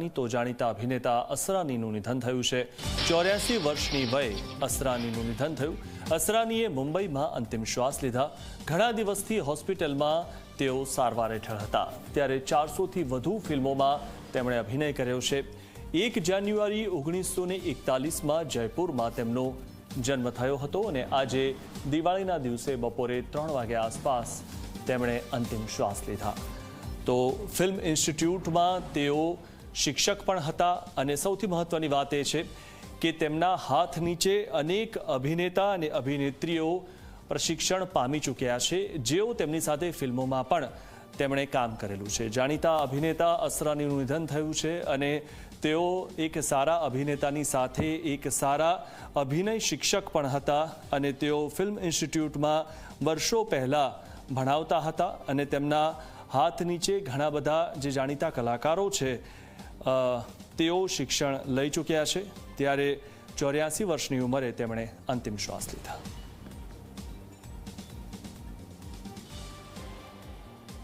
અસરાની તો જાણીતા અભિનેતા અસરાનીનું નિધન થયું છે. ચોર્યાસી વર્ષની વયે અસરાનીનું નિધન થયું. અસરાનીએ મુંબઈમાં અંતિમ શ્વાસ લીધા. ઘણા દિવસથી હોસ્પિટલમાં તેઓ સારવાર હેઠળ હતા. ત્યારે ચારસોથી વધુ ફિલ્મોમાં તેમણે અભિનય કર્યો છે. એક જાન્યુઆરી ઓગણીસો ને એકતાલીસમાં જયપુરમાં તેમનો જન્મ થયો હતો અને આજે દિવાળીના દિવસે બપોરે ત્રણ વાગ્યા આસપાસ તેમણે અંતિમ શ્વાસ લીધા. તો ફિલ્મ ઇન્સ્ટિટ્યૂટમાં તેઓ શિક્ષક પણ હતા અને સૌથી મહત્વની વાત એ છે કે તેમના હાથ નીચે અનેક અભિનેતા અને અભિનેત્રીઓ પ્રશિક્ષણ પામી ચૂક્યા છે. જેઓ તેમની સાથે ફિલ્મોમાં પણ તેમણે કામ કરેલું છે. જાણીતા અભિનેતા અસરાનીનું નિધન થયું છે અને તેઓ એક સારા અભિનેતાની સાથે એક સારા અભિનય શિક્ષક પણ હતા અને તેઓ ફિલ્મ ઇન્સ્ટિટ્યૂટમાં વર્ષો પહેલાં ભણાવતા હતા અને તેમના હાથ નીચે ઘણા બધા જે જાણીતા કલાકારો છે તેઓ શિક્ષણ લઈ ચૂક્યા છે. ત્યારે ચોર્યાસી વર્ષની ઉંમરે તેમણે અંતિમ શ્વાસ લીધા.